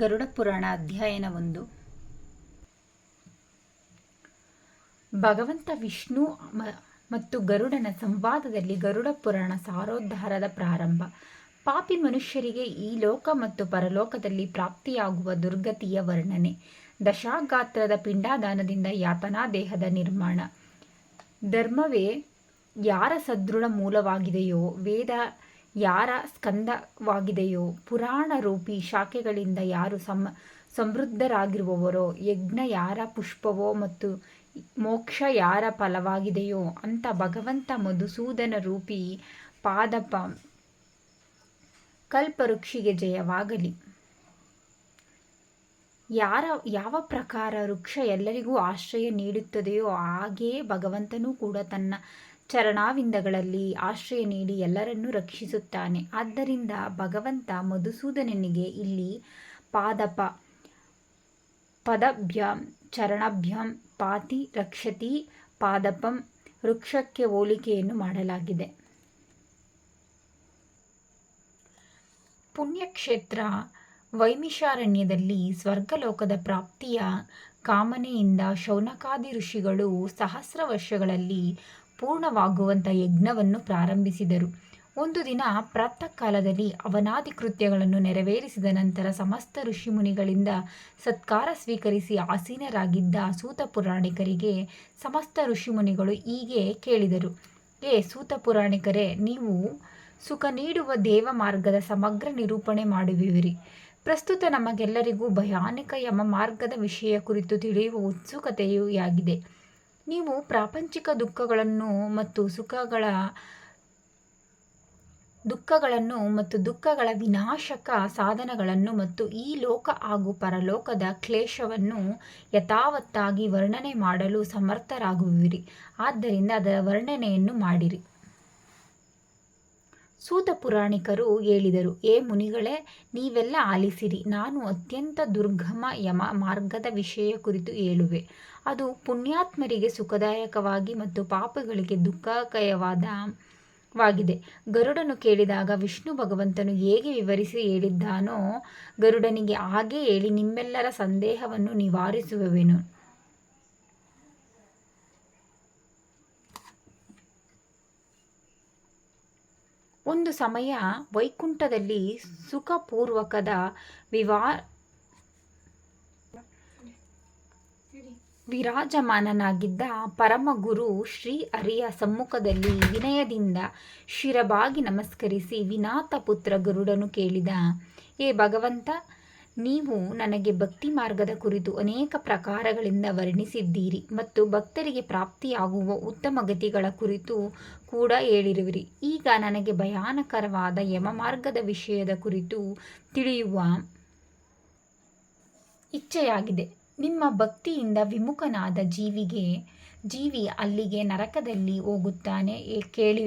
ಗರುಡ ಪುರಾಣ ಅಧ್ಯಯನ ಒಂದು. ಭಗವಂತ ವಿಷ್ಣು ಮತ್ತು ಗರುಡನ ಸಂವಾದದಲ್ಲಿ ಗರುಡ ಪುರಾಣ ಸಾರೋದ್ಧಾರದ ಪ್ರಾರಂಭ. ಪಾಪಿ ಮನುಷ್ಯರಿಗೆ ಈ ಲೋಕ ಮತ್ತು ಪರಲೋಕದಲ್ಲಿ ಪ್ರಾಪ್ತಿಯಾಗುವ ದುರ್ಗತಿಯ ವರ್ಣನೆ. ದಶಾಗಾತ್ರದ ಪಿಂಡಾದಾನದಿಂದ ಯಾತನಾ ದೇಹದ ನಿರ್ಮಾಣ. ಧರ್ಮವೇ ಯಾರ ಸದೃಢ ಮೂಲವಾಗಿದೆಯೋ ವೇದ ಯಾರ ಸ್ಕಂದವಾಗಿದೆಯೋ ಪುರಾಣ ರೂಪಿ ಶಾಖೆಗಳಿಂದ ಯಾರು ಸಮ, ಸಮೃದ್ಧರಾಗಿರುವವರೋ, ಯಜ್ಞ ಯಾರ ಪುಷ್ಪವೋ ಮತ್ತು ಮೋಕ್ಷ ಯಾರ ಫಲವಾಗಿದೆಯೋ ಅಂತ ಭಗವಂತ ಮಧುಸೂದನ ರೂಪಿ ಪಾದಪ ಕಲ್ಪವೃಕ್ಷಿಗೆ ಜಯವಾಗಲಿ. ಯಾರ, ಯಾವ ಪ್ರಕಾರ ವೃಕ್ಷ ಎಲ್ಲರಿಗೂ ಆಶ್ರಯ ನೀಡುತ್ತದೆಯೋ ಹಾಗೆಯೇ ಭಗವಂತನೂ ಕೂಡ ತನ್ನ ಚರಣಾವಿಂದಗಳಲ್ಲಿ ಆಶ್ರಯ ನೀಡಿ ಎಲ್ಲರನ್ನೂ ರಕ್ಷಿಸುತ್ತಾನೆ. ಆದ್ದರಿಂದ ಭಗವಂತ ಮಧುಸೂದನನಿಗೆ ಇಲ್ಲಿ ಪಾದಪ, ಪದಭ್ಯಂ, ಚರಣಭ್ಯಂ, ಪಾತಿ ರಕ್ಷತಿ, ಪಾದಪಂ, ವೃಕ್ಷಕ್ಕೆ ಹೋಲಿಕೆಯನ್ನು ಮಾಡಲಾಗಿದೆ. ಪುಣ್ಯಕ್ಷೇತ್ರ ವೈಮಿಷಾರಣ್ಯದಲ್ಲಿ ಸ್ವರ್ಗಲೋಕದ ಪ್ರಾಪ್ತಿಯ ಕಾಮನೆಯಿಂದ ಶೌನಕಾದಿ ಋಷಿಗಳು ಸಹಸ್ರ ವರ್ಷಗಳಲ್ಲಿ ಪೂರ್ಣವಾಗುವಂಥ ಯಜ್ಞವನ್ನು ಪ್ರಾರಂಭಿಸಿದರು. ಒಂದು ದಿನ ಪ್ರಾತಃ ಕಾಲದಲ್ಲಿ ಅವನಾದಿ ಕೃತ್ಯಗಳನ್ನು ನೆರವೇರಿಸಿದ ನಂತರ ಸಮಸ್ತ ಋಷಿಮುನಿಗಳಿಂದ ಸತ್ಕಾರ ಸ್ವೀಕರಿಸಿ ಆಸೀನರಾಗಿದ್ದ ಸೂತ ಪುರಾಣಿಕರಿಗೆ ಸಮಸ್ತ ಋಷಿಮುನಿಗಳು ಹೀಗೆ ಕೇಳಿದರು. ಏ ಸೂತ ಪುರಾಣಿಕರೇ, ನೀವು ಸುಖ ನೀಡುವ ದೇವ ಮಾರ್ಗದ ಸಮಗ್ರ ನಿರೂಪಣೆ ಮಾಡುವಿರಿ. ಪ್ರಸ್ತುತ ನಮಗೆಲ್ಲರಿಗೂ ಭಯಾನಕ ಯಮ ಮಾರ್ಗದ ವಿಷಯ ಕುರಿತು ತಿಳಿಯುವ ಉತ್ಸುಕತೆಯೂ ಆಗಿದೆ ನೀವು ಪ್ರಾಪಂಚಿಕ ದುಃಖಗಳನ್ನು ಮತ್ತು ಸುಖಗಳ ದುಃಖಗಳನ್ನು ಮತ್ತು ದುಃಖಗಳ ವಿನಾಶಕ ಸಾಧನಗಳನ್ನು ಮತ್ತು ಈ ಲೋಕ ಹಾಗೂ ಪರಲೋಕದ ಕ್ಲೇಶವನ್ನು ಯಥಾವತ್ತಾಗಿ ವರ್ಣನೆ ಮಾಡಲು ಸಮರ್ಥರಾಗುವಿರಿ. ಆದ್ದರಿಂದ ಅದರ ವರ್ಣನೆಯನ್ನು ಮಾಡಿರಿ. ಸೂತ ಪುರಾಣಿಕರು ಹೇಳಿದರು, ಏ ಮುನಿಗಳೇ, ನೀವೆಲ್ಲ ಆಲಿಸಿರಿ. ನಾನು ಅತ್ಯಂತ ದುರ್ಗಮ ಯಮ ಮಾರ್ಗದ ವಿಷಯ ಕುರಿತು ಹೇಳುವೆ. ಅದು ಪುಣ್ಯಾತ್ಮರಿಗೆ ಸುಖದಾಯಕವಾಗಿ ಮತ್ತು ಪಾಪಗಳಿಗೆ ದುಃಖಕಯವಾದ ವಾಗಿದೆ ಗರುಡನು ಕೇಳಿದಾಗ, ವಿಷ್ಣು ಭಗವಂತನು ಹೇಗೆ ವಿವರಿಸಿ ಹೇಳಿದ್ದಾನೋ, ಗರುಡನಿಗೆ ಹಾಗೆ ಹೇಳಿ ನಿಮ್ಮೆಲ್ಲರ ಸಂದೇಹವನ್ನು ನಿವಾರಿಸುವೆನು. ಒಂದು ಸಮಯ ವೈಕುಂಠದಲ್ಲಿ ಸುಖಪೂರ್ವಕದ ವಿವಾ ವಿರಾಜಮಾನನಾಗಿದ್ದ ಪರಮಗುರು ಶ್ರೀ ಹರಿಯ ಸಮ್ಮುಖದಲ್ಲಿ ವಿನಯದಿಂದ ಶಿರಬಾಗಿ ನಮಸ್ಕರಿಸಿ ವಿನಾಥ ಪುತ್ರ ಗರುಡನು ಕೇಳಿದ, ಏ ಭಗವಂತ ನೀವು ನನಗೆ ಭಕ್ತಿ ಮಾರ್ಗದ ಕುರಿತು ಅನೇಕ ಪ್ರಕಾರಗಳಿಂದ ವರ್ಣಿಸಿದ್ದೀರಿ ಮತ್ತು ಭಕ್ತರಿಗೆ ಪ್ರಾಪ್ತಿಯಾಗುವ ಉತ್ತಮ ಗತಿಗಳ ಕುರಿತು ಕೂಡ ಹೇಳಿರುವಿರಿ. ಈಗ ನನಗೆ ಭಯಾನಕರವಾದ ಯಮ ಮಾರ್ಗದ ವಿಷಯದ ಕುರಿತು ತಿಳಿಯುವ ಇಚ್ಛೆಯಾಗಿದೆ. ನಿಮ್ಮ ಭಕ್ತಿಯಿಂದ ವಿಮುಖನಾದ ಜೀವಿಗೆ, ಜೀವಿ ಅಲ್ಲಿಗೆ ನರಕದಲ್ಲಿ ಹೋಗುತ್ತಾನೆ ಕೇಳಿ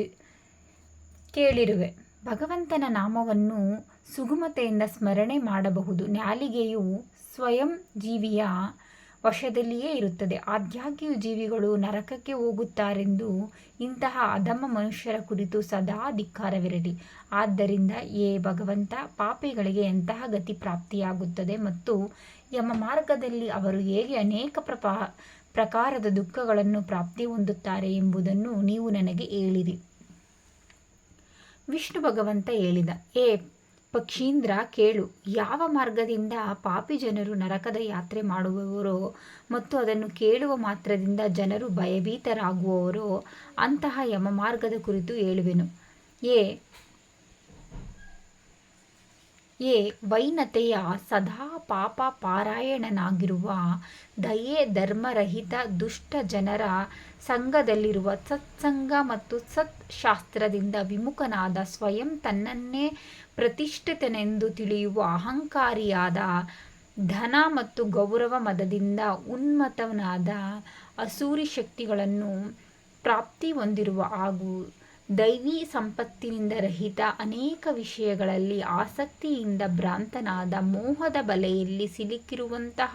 ಕೇಳಿರುವೆ. ಭಗವಂತನ ನಾಮವನ್ನು ಸುಗಮತೆಯಿಂದ ಸ್ಮರಣೆ ಮಾಡಬಹುದು. ನಾಲಿಗೆಯು ಸ್ವಯಂ ಜೀವಿಯ ವಶದಲ್ಲಿಯೇ ಇರುತ್ತದೆ. ಆದಾಗ್ಯೂ ಜೀವಿಗಳು ನರಕಕ್ಕೆ ಹೋಗುತ್ತಾರೆಂದು ಇಂತಹ ಅಧಮ ಮನುಷ್ಯರ ಕುರಿತು ಸದಾ ಧಿಕ್ಕಾರವಿರಲಿ. ಆದ್ದರಿಂದ ಏ ಭಗವಂತ, ಪಾಪಿಗಳಿಗೆ ಎಂತಹ ಗತಿ ಪ್ರಾಪ್ತಿಯಾಗುತ್ತದೆ ಮತ್ತು ಯಮ ಮಾರ್ಗದಲ್ಲಿ ಅವರು ಹೇಗೆ ಅನೇಕ ಪ್ರಪಾ, ಪ್ರಕಾರದ ದುಃಖಗಳನ್ನು ಪ್ರಾಪ್ತಿ ಹೊಂದುತ್ತಾರೆ ಎಂಬುದನ್ನು ನೀವು ನನಗೆ ಹೇಳಿರಿ. ವಿಷ್ಣು ಭಗವಂತ ಹೇಳಿದ, ಏ, ಪಕ್ಷೀಂದ್ರ, ಕೇಳು, ಯಾವ ಮಾರ್ಗದಿಂದ ಪಾಪಿ ಜನರು ನರಕದ ಯಾತ್ರೆ ಮಾಡುವವರೋ ಮತ್ತು ಅದನ್ನು ಕೇಳುವ ಮಾತ್ರದಿಂದ ಜನರು ಭಯಭೀತರಾಗುವವರೋ ಅಂತಹ ಯಮ ಮಾರ್ಗದ ಕುರಿತು ಹೇಳುವೆನು. ಏ ಏ ವೈನತೆಯ ಸದಾ ಪಾಪ ಪಾರಾಯಣನಾಗಿರುವ ದಯೆ ಧರ್ಮರಹಿತ ದುಷ್ಟ ಜನರ ಸಂಘದಲ್ಲಿರುವ ಸತ್ಸಂಗ ಮತ್ತು ಸತ್ ಶಾಸ್ತ್ರದಿಂದ ವಿಮುಖನಾದ ಸ್ವಯಂ ತನ್ನನ್ನೇ ಪ್ರತಿಷ್ಠಿತನೆಂದು ತಿಳಿಯುವ ಅಹಂಕಾರಿಯಾದ ಧನ ಮತ್ತು ಗೌರವ ಮದದಿಂದ ಉನ್ಮತನಾದ ಅಸೂರಿ ಶಕ್ತಿಗಳನ್ನು ಪ್ರಾಪ್ತಿ ಹೊಂದಿರುವ ಹಾಗೂ ದೈವಿ ಸಂಪತ್ತಿನಿಂದ ರಹಿತ ಅನೇಕ ವಿಷಯಗಳಲ್ಲಿ ಆಸಕ್ತಿಯಿಂದ ಭ್ರಾಂತನಾದ ಮೋಹದ ಬಲೆಯಲ್ಲಿ ಸಿಲುಕಿರುವಂತಹ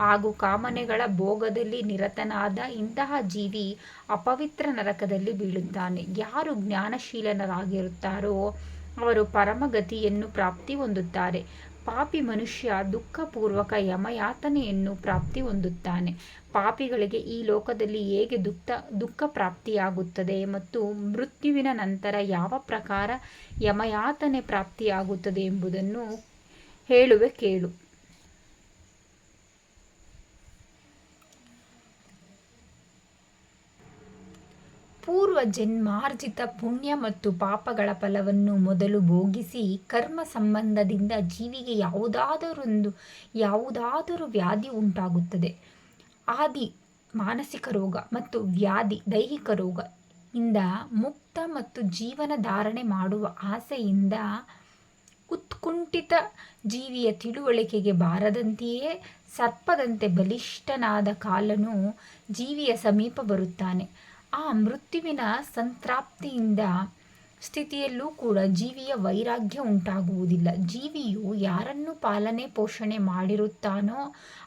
ಹಾಗೂ ಕಾಮನೆಗಳ ಭೋಗದಲ್ಲಿ ನಿರತನಾದ ಇಂತಹ ಜೀವಿ ಅಪವಿತ್ರ ನರಕದಲ್ಲಿ ಬೀಳುತ್ತಾನೆ. ಯಾರು ಜ್ಞಾನಶೀಲನರಾಗಿರುತ್ತಾರೋ ಅವರು ಪರಮಗತಿಯನ್ನು ಪ್ರಾಪ್ತಿ ಹೊಂದುತ್ತಾರೆ. ಪಾಪಿ ಮನುಷ್ಯ ದುಃಖಪೂರ್ವಕ ಯಮಯಾತನೆಯನ್ನು ಪ್ರಾಪ್ತಿ ಹೊಂದುತ್ತಾನೆ. ಪಾಪಿಗಳಿಗೆ ಈ ಲೋಕದಲ್ಲಿ ಹೇಗೆ ದುಃಖ ದುಃಖ ಪ್ರಾಪ್ತಿಯಾಗುತ್ತದೆ ಮತ್ತು ಮೃತ್ಯುವಿನ ನಂತರ ಯಾವ ಪ್ರಕಾರ ಯಮಯಾತನೆ ಪ್ರಾಪ್ತಿಯಾಗುತ್ತದೆ ಎಂಬುದನ್ನು ಹೇಳುವೆ ಕೇಳು. ಪೂರ್ವ ಜನ್ಮಾರ್ಜಿತ ಪುಣ್ಯ ಮತ್ತು ಪಾಪಗಳ ಫಲವನ್ನು ಮೊದಲು ಭೋಗಿಸಿ ಕರ್ಮ ಸಂಬಂಧದಿಂದ ಜೀವಿಗೆ ಯಾವುದಾದರೊಂದು, ಯಾವುದಾದರೂ ವ್ಯಾಧಿ ಉಂಟಾಗುತ್ತದೆ. ಆದಿ ಮಾನಸಿಕ ರೋಗ ಮತ್ತು ವ್ಯಾಧಿ ದೈಹಿಕ ರೋಗ ಇಂದ ಮುಕ್ತ ಮತ್ತು ಜೀವನ ಧಾರಣೆ ಮಾಡುವ ಆಸೆಯಿಂದ ಉತ್ಕುಂಠಿತ ಜೀವಿಯ ತಿಳುವಳಿಕೆಗೆ ಬಾರದಂತೆಯೇ ಸರ್ಪದಂತೆ ಬಲಿಷ್ಠನಾದ ಕಾಲನು ಜೀವಿಯ ಸಮೀಪ ಬರುತ್ತಾನೆ. ಆ ಮೃತ್ಯುವಿನ ಸಂತ್ರಾಪ್ತಿಯಿಂದ ಸ್ಥಿತಿಯಲ್ಲೂ ಕೂಡ ಜೀವಿಯ ವೈರಾಗ್ಯ ಉಂಟಾಗುವುದಿಲ್ಲ. ಜೀವಿಯು ಯಾರನ್ನು ಪಾಲನೆ ಪೋಷಣೆ ಮಾಡಿರುತ್ತಾನೋ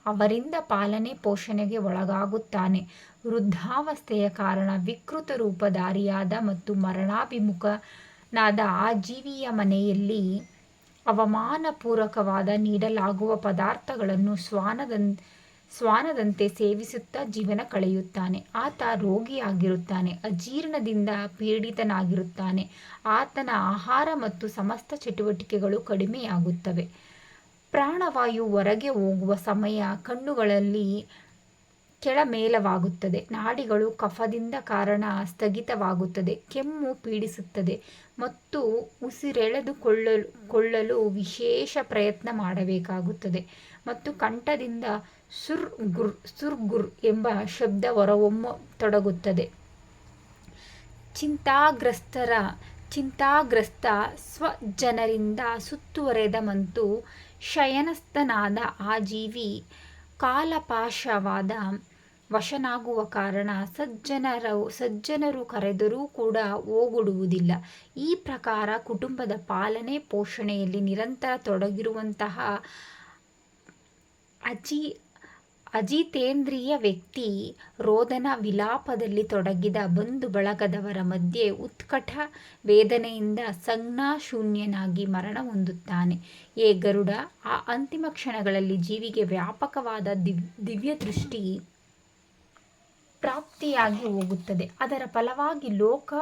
ಅವರಿಂದ ಪಾಲನೆ ಪೋಷಣೆಗೆ ಒಳಗಾಗುತ್ತಾನೆ. ವೃದ್ಧಾವಸ್ಥೆಯ ಕಾರಣ ವಿಕೃತ ರೂಪಧಾರಿಯಾದ ಮತ್ತು ಮರಣಾಭಿಮುಖನಾದ ಆ ಜೀವಿಯ ಮನೆಯಲ್ಲಿ ಅವಮಾನಪೂರ್ವಕವಾದ ನೀಡಲಾಗುವ ಪದಾರ್ಥಗಳನ್ನು ಶ್ವಾನದಂತೆ ಶ್ವಾನದಂತೆ ಸೇವಿಸುತ್ತಾ ಜೀವನ ಕಳೆಯುತ್ತಾನೆ. ಆತ ರೋಗಿಯಾಗಿರುತ್ತಾನೆ. ಅಜೀರ್ಣದಿಂದ ಪೀಡಿತನಾಗಿರುತ್ತಾನೆ. ಆತನ ಆಹಾರ ಮತ್ತು ಸಮಸ್ತ ಚಟುವಟಿಕೆಗಳು ಕಡಿಮೆಯಾಗುತ್ತವೆ. ಪ್ರಾಣವಾಯು ಹೊರಗೆ ಹೋಗುವ ಸಮಯ ಕಣ್ಣುಗಳಲ್ಲಿ ಕೆಳಮೇಲವಾಗುತ್ತದೆ. ನಾಡಿಗಳು ಕಫದಿಂದ ಕಾರಣ ಸ್ಥಗಿತವಾಗುತ್ತದೆ. ಕೆಮ್ಮು ಪೀಡಿಸುತ್ತದೆ ಮತ್ತು ಉಸಿರೆಳೆದುಕೊಳ್ಳಲು, ಕೊಳ್ಳಲು ವಿಶೇಷ ಪ್ರಯತ್ನ ಮಾಡಬೇಕಾಗುತ್ತದೆ. ಮತ್ತು ಕಂಠದಿಂದ ಸುರ್ ಗುರ್ ಸುರ್ ಗುರ್ ಎಂಬ ಶಬ್ದ ಹೊರಹೊಮ್ಮತೊಡಗುತ್ತದೆ ಚಿಂತಾಗ್ರಸ್ತರ, ಚಿಂತಾಗ್ರಸ್ತ ಸ್ವಜನರಿಂದ ಸುತ್ತುವರೆದ ಮತ್ತು ಶಯನಸ್ಥನಾದ ಆ ಜೀವಿ ಕಾಲಪಾಶವಾದ ವಶನಾಗುವ ಕಾರಣ ಸಜ್ಜನರ, ಸಜ್ಜನರು ಕರೆದರೂ ಕೂಡ ಓಗೊಡುವುದಿಲ್ಲ. ಈ ಪ್ರಕಾರ ಕುಟುಂಬದ ಪಾಲನೆ ಪೋಷಣೆಯಲ್ಲಿ ನಿರಂತರ ತೊಡಗಿರುವಂತಹ ಅಜಿ, ಅಜಿತೇಂದ್ರಿಯ ವ್ಯಕ್ತಿ ರೋದನ ವಿಲಾಪದಲ್ಲಿ ತೊಡಗಿದ ಬಂಧು ಬಳಗದವರ ಮಧ್ಯೆ ಉತ್ಕಟ ವೇದನೆಯಿಂದ ಸಂಜ್ಞಾಶೂನ್ಯನಾಗಿ ಮರಣ ಹೊಂದುತ್ತಾನೆ. ಏ ಗರುಡ, ಆ ಅಂತಿಮ ಕ್ಷಣಗಳಲ್ಲಿ ಜೀವಿಗೆ ವ್ಯಾಪಕವಾದ ದಿವ್ ದಿವ್ಯ ದೃಷ್ಟಿ ಪ್ರಾಪ್ತಿಯಾಗಿ ಹೋಗುತ್ತದೆ. ಅದರ ಫಲವಾಗಿ ಲೋಕ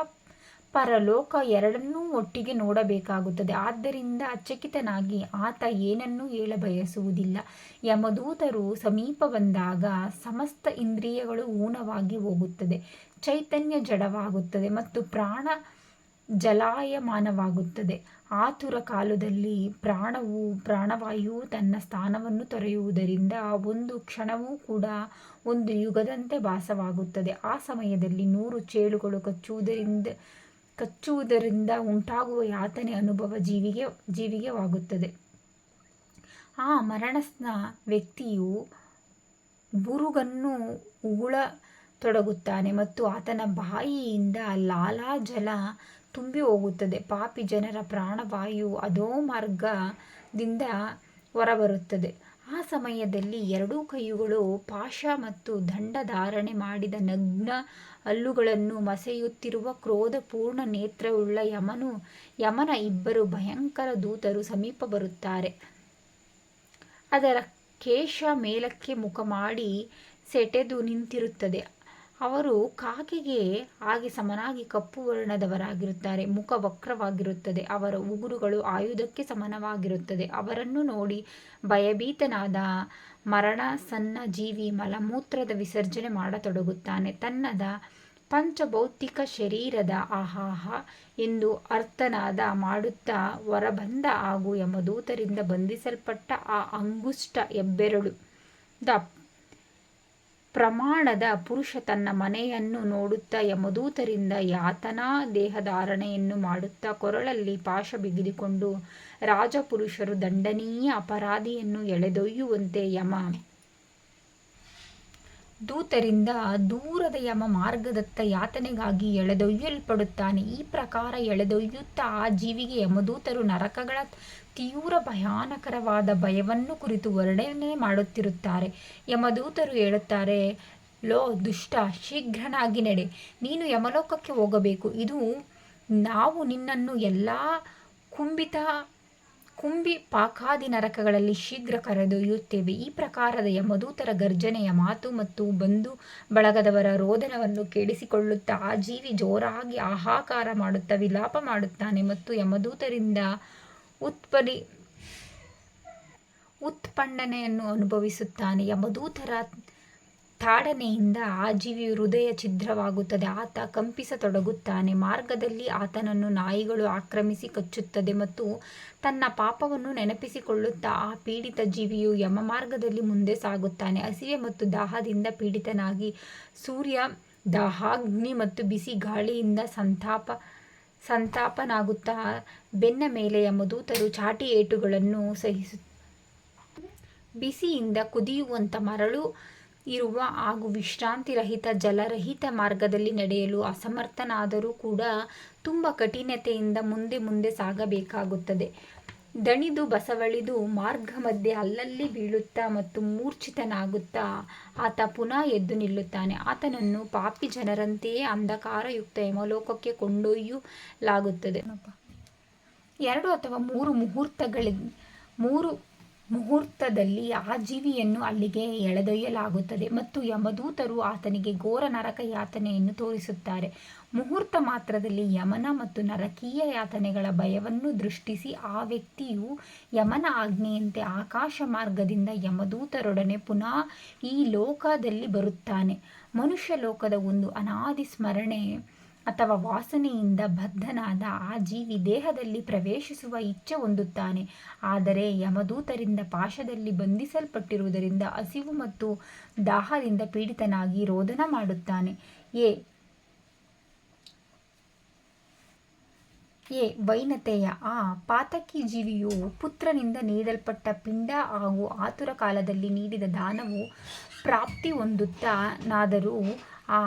ಪರಲೋಕ ಎರಡನ್ನೂ ಒಟ್ಟಿಗೆ ನೋಡಬೇಕಾಗುತ್ತದೆ. ಆದ್ದರಿಂದ ಅಚ್ಚಕಿತನಾಗಿ ಆತ ಏನನ್ನೂ ಹೇಳಬಯಸುವುದಿಲ್ಲ. ಯಮದೂತರು ಸಮೀಪ ಬಂದಾಗ ಸಮಸ್ತ ಇಂದ್ರಿಯಗಳು ಊನವಾಗಿ ಹೋಗುತ್ತದೆ. ಚೈತನ್ಯ ಜಡವಾಗುತ್ತದೆ ಮತ್ತು ಪ್ರಾಣ ಜಲಾಯಮಾನವಾಗುತ್ತದೆ. ಆತುರ ಕಾಲದಲ್ಲಿ ಪ್ರಾಣವು, ಪ್ರಾಣವಾಯು ತನ್ನ ಸ್ಥಾನವನ್ನು ತೊರೆಯುವುದರಿಂದ ಒಂದು ಕ್ಷಣವೂ ಕೂಡ ಒಂದು ಯುಗದಂತೆ ಭಾಸವಾಗುತ್ತದೆ. ಆ ಸಮಯದಲ್ಲಿ ನೂರು ಚೇಳುಗಳು ಕಚ್ಚುವುದರಿಂದ ಕಚ್ಚುವುದರಿಂದ ಉಂಟಾಗುವ ಯಾತನೆ ಅನುಭವ ಜೀವಿಗೆ, ಜೀವಿಗೆವಾಗುತ್ತದೆ. ಆ ಮರಣಸ್ನ ವ್ಯಕ್ತಿಯು ಬುರುಗನ್ನು ಉಗುಳ ತೊಡಗುತ್ತಾನೆ ಮತ್ತು ಆತನ ಬಾಯಿಯಿಂದ ಲಾಲಾಜಲ ತುಂಬಿ ಹೋಗುತ್ತದೆ. ಪಾಪಿ ಜನರ ಪ್ರಾಣವಾಯು ಅದೋ ಮಾರ್ಗದಿಂದ ಹೊರಬರುತ್ತದೆ. ಆ ಸಮಯದಲ್ಲಿ ಎರಡೂ ಕೈಯುಗಳು ಪಾಶ ಮತ್ತು ದಂಡ ಧಾರಣೆ ಮಾಡಿದ ನಗ್ನ ಹಲ್ಲುಗಳನ್ನು ಮಸೆಯುತ್ತಿರುವ ಕ್ರೋಧಪೂರ್ಣ ನೇತ್ರವುಳ್ಳ ಯಮನು, ಯಮನ ಇಬ್ಬರು ಭಯಂಕರ ದೂತರು ಸಮೀಪ ಬರುತ್ತಾರೆ. ಅದರ ಕೇಶ ಮೇಲಕ್ಕೆ ಮುಖ ಮಾಡಿ ಸೆಟೆದು ನಿಂತಿರುತ್ತದೆ. ಅವರು ಕಾಗೆಗೆ ಆಗಿ ಸಮನಾಗಿ ಕಪ್ಪು ವರ್ಣದವರಾಗಿರುತ್ತಾರೆ, ಮುಖ ವಕ್ರವಾಗಿರುತ್ತದೆ, ಅವರ ಉಗುರುಗಳು ಆಯುಧಕ್ಕೆ ಸಮನವಾಗಿರುತ್ತದೆ ಅವರನ್ನು ನೋಡಿ ಭಯಭೀತನಾದ ಮರಣ ಮರಣಸನ್ನ ಜೀವಿ ಮಲಮೂತ್ರದ ವಿಸರ್ಜನೆ ಮಾಡತೊಡಗುತ್ತಾನೆ. ತನ್ನದ ಪಂಚಭೌತಿಕ ಶರೀರದ ಆಹಾಹ ಎಂದು ಅರ್ಥನಾದ ಮಾಡುತ್ತಾ ಹೊರಬಂದ ಹಾಗೂ ಯಮದೂತರಿಂದ ಬಂಧಿಸಲ್ಪಟ್ಟ ಆ ಅಂಗುಷ್ಟ ಎಬ್ಬೆರಳು ದ ಪ್ರಮಾಣದ ಪುರುಷ ತನ್ನ ಮನೆಯನ್ನು ನೋಡುತ್ತಾ ಯಮದೂತರಿಂದ ಯಾತನಾ ದೇಹಧಾರಣೆಯನ್ನು ಮಾಡುತ್ತಾ ಕೊರಳಲ್ಲಿ ಪಾಶ ಬಿಗಿದುಕೊಂಡು ರಾಜಪುರುಷರು ದಂಡನೀಯ ಅಪರಾಧಿಯನ್ನು ಎಳೆದೊಯ್ಯುವಂತೆ ಯಮ ದೂತರಿಂದ ದೂರದ ಯಮ ಮಾರ್ಗದತ್ತ ಯಾತನೆಗಾಗಿ ಎಳೆದೊಯ್ಯಲ್ಪಡುತ್ತಾನೆ. ಈ ಪ್ರಕಾರ ಎಳೆದೊಯ್ಯುತ್ತಾ ಆ ಜೀವಿಗೆ ಯಮದೂತರು ನರಕಗಳ ತೀವ್ರ ಭಯಾನಕರವಾದ ಭಯವನ್ನು ಕುರಿತು ವರ್ಣನೆ ಮಾಡುತ್ತಿರುತ್ತಾರೆ. ಯಮದೂತರು ಹೇಳುತ್ತಾರೆ, ಲೋ ದುಷ್ಟ, ಶೀಘ್ರನಾಗಿ ನಡೆ. ನೀನು ಯಮಲೋಕಕ್ಕೆ ಹೋಗಬೇಕು. ಇದು ನಾವು ನಿನ್ನನ್ನು ಎಲ್ಲ ಕುಂಬಿತ ಕುಂಬಿ ಪಾಕಾದಿ ನರಕಗಳಲ್ಲಿ ಶೀಘ್ರ ಕರೆದೊಯ್ಯುತ್ತೇವೆ. ಈ ಪ್ರಕಾರದ ಯಮದೂತರ ಗರ್ಜನೆಯ ಮಾತು ಮತ್ತು ಬಂಧು ಬಳಗದವರ ರೋದನವನ್ನು ಕೇಳಿಸಿಕೊಳ್ಳುತ್ತಾ ಆ ಜೀವಿ ಜೋರಾಗಿ ಆಹಾಕಾರ ಮಾಡುತ್ತಾ ವಿಲಾಪ ಮಾಡುತ್ತಾನೆ ಮತ್ತು ಯಮದೂತರಿಂದ ಉತ್ಪರಿ ಉತ್ಪನ್ನನೆಯನ್ನು ಅನುಭವಿಸುತ್ತಾನೆ. ಯಮದೂತರ ತಾಡನೆಯಿಂದ ಆ ಜೀವಿಯು ಹೃದಯ ಛಿದ್ರವಾಗುತ್ತದೆ. ಆತ ಕಂಪಿಸತೊಡಗುತ್ತಾನೆ. ಮಾರ್ಗದಲ್ಲಿ ಆತನನ್ನು ನಾಯಿಗಳು ಆಕ್ರಮಿಸಿ ಕಚ್ಚುತ್ತದೆ ಮತ್ತು ತನ್ನ ಪಾಪವನ್ನು ನೆನಪಿಸಿಕೊಳ್ಳುತ್ತಾ ಆ ಪೀಡಿತ ಜೀವಿಯು ಯಮ ಮಾರ್ಗದಲ್ಲಿ ಮುಂದೆ ಸಾಗುತ್ತಾನೆ. ಹಸಿವೆ ಮತ್ತು ದಾಹದಿಂದ ಪೀಡಿತನಾಗಿ ಸೂರ್ಯ ದಾಹಾಗ್ನಿ ಮತ್ತು ಬಿಸಿ ಗಾಳಿಯಿಂದ ಸಂತಾಪ, ಸಂತಾಪನಾಗುತ್ತಾ ಬೆನ್ನ ಮೇಲೆ ಯಮದೂತರು ಚಾಟಿ ಏಟುಗಳನ್ನು ಸಹಿಸು, ಬಿಸಿಯಿಂದ ಕುದಿಯುವಂಥ ಮರಳು ಇರುವ ಹಾಗೂ ವಿಶ್ರಾಂತಿರಹಿತ ಜಲರಹಿತ ಮಾರ್ಗದಲ್ಲಿ ನಡೆಯಲು ಅಸಮರ್ಥನಾದರೂ ಕೂಡ ತುಂಬ ಕಠಿಣತೆಯಿಂದ ಮುಂದೆ ಮುಂದೆ ಸಾಗಬೇಕಾಗುತ್ತದೆ. ದಣಿದು, ಬಸವಳಿದು, ಮಾರ್ಗ ಮಧ್ಯೆ ಅಲ್ಲಲ್ಲಿ ಬೀಳುತ್ತಾ ಮತ್ತು ಮೂರ್ಛಿತನಾಗುತ್ತಾ ಆತ ಪುನಃ ಎದ್ದು ನಿಲ್ಲುತ್ತಾನೆ. ಆತನನ್ನು ಪಾಪಿ ಜನರಂತೆಯೇ ಅಂಧಕಾರಯುಕ್ತ ಯಮಲೋಕಕ್ಕೆ ಕೊಂಡೊಯ್ಯಲಾಗುತ್ತದೆ. ಎರಡು ಅಥವಾ ಮೂರು ಮುಹೂರ್ತಗಳಿ ಮೂರು ಮುಹೂರ್ತದಲ್ಲಿ ಆ ಜೀವಿಯನ್ನು ಅಲ್ಲಿಗೆ ಎಳೆದೊಯ್ಯಲಾಗುತ್ತದೆ ಮತ್ತು ಯಮದೂತರು ಆತನಿಗೆ ಘೋರ ನರಕ ಯಾತನೆಯನ್ನು ತೋರಿಸುತ್ತಾರೆ. ಮುಹೂರ್ತ ಮಾತ್ರದಲ್ಲಿ ಯಮನ ಮತ್ತು ನರಕೀಯ ಯಾತನೆಗಳ ಭಯವನ್ನು ದೃಷ್ಟಿಸಿ ಆ ವ್ಯಕ್ತಿಯು ಯಮನ ಆಜ್ಞೆಯಂತೆ ಆಕಾಶ ಮಾರ್ಗದಿಂದ ಯಮದೂತರೊಡನೆ ಪುನಃ ಈ ಲೋಕದಲ್ಲಿ ಬರುತ್ತಾನೆ. ಮನುಷ್ಯ ಲೋಕದ ಒಂದು ಅನಾದಿ ಸ್ಮರಣೆ ಅಥವಾ ವಾಸನೆಯಿಂದ ಬದ್ಧನಾದ ಆ ಜೀವಿ ದೇಹದಲ್ಲಿ ಪ್ರವೇಶಿಸುವ ಇಚ್ಛೆ ಹೊಂದುತ್ತಾನೆ. ಆದರೆ ಯಮದೂತರಿಂದ ಪಾಶದಲ್ಲಿ ಬಂಧಿಸಲ್ಪಟ್ಟಿರುವುದರಿಂದ ಹಸಿವು ಮತ್ತು ದಾಹದಿಂದ ಪೀಡಿತನಾಗಿ ರೋದನ ಮಾಡುತ್ತಾನೆ. ಎ ಎ, ವೈನತೆಯ ಆ ಪಾತಕಿ ಜೀವಿಯು ಪುತ್ರನಿಂದ ನೀಡಲ್ಪಟ್ಟ ಪಿಂಡ ಹಾಗೂ ಆತುರ ಕಾಲದಲ್ಲಿ ನೀಡಿದ ದಾನವು ಪ್ರಾಪ್ತಿ ಹೊಂದುತ್ತಾನಾದರೂ ಆ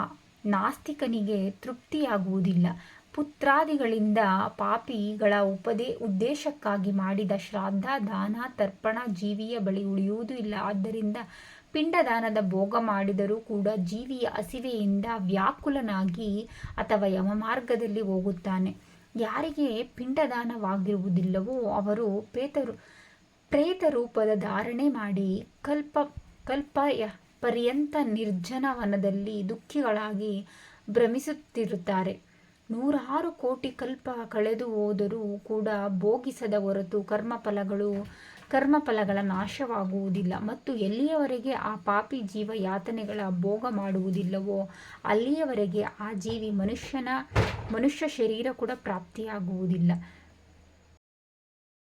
ನಾಸ್ತಿಕನಿಗೆ ತೃಪ್ತಿಯಾಗುವುದಿಲ್ಲ. ಪುತ್ರಾದಿಗಳಿಂದ ಪಾಪಿಗಳ ಉಪದೇ, ಉದ್ದೇಶಕ್ಕಾಗಿ ಮಾಡಿದ ಶ್ರಾದ್ದ, ದಾನ, ತರ್ಪಣ ಜೀವಿಯ ಬಳಿ ಉಳಿಯುವುದೂ ಇಲ್ಲ. ಆದ್ದರಿಂದ ಪಿಂಡದಾನದ ಭೋಗ ಮಾಡಿದರೂ ಕೂಡ ಜೀವಿಯ ಹಸಿವೆಯಿಂದ ವ್ಯಾಕುಲನಾಗಿ ಅಥವಾ ಯಮಮಾರ್ಗದಲ್ಲಿ ಹೋಗುತ್ತಾನೆ. ಯಾರಿಗೆ ಪಿಂಡದಾನವಾಗಿರುವುದಿಲ್ಲವೋ ಅವರು ಪೇತರು ಪ್ರೇತ ರೂಪದ ಧಾರಣೆ ಮಾಡಿ ಕಲ್ಪ ಕಲ್ಪ ಪರ್ಯಂತ ನಿರ್ಜನವನದಲ್ಲಿ ದುಃಖಿಗಳಾಗಿ ಭ್ರಮಿಸುತ್ತಿರುತ್ತಾರೆ. ನೂರಾರು ಕೋಟಿ ಕಲ್ಪ ಕಳೆದು ಹೋದರೂ ಕೂಡ ಭೋಗಿಸದ ಹೊರತು ಕರ್ಮಫಲಗಳು, ಕರ್ಮಫಲಗಳ ನಾಶವಾಗುವುದಿಲ್ಲ. ಮತ್ತು ಎಲ್ಲಿಯವರೆಗೆ ಆ ಪಾಪಿ ಜೀವ ಯಾತನೆಗಳ ಭೋಗ ಮಾಡುವುದಿಲ್ಲವೋ, ಅಲ್ಲಿಯವರೆಗೆ ಆ ಜೀವಿ ಮನುಷ್ಯನ, ಮನುಷ್ಯ ಶರೀರ ಕೂಡ ಪ್ರಾಪ್ತಿಯಾಗುವುದಿಲ್ಲ.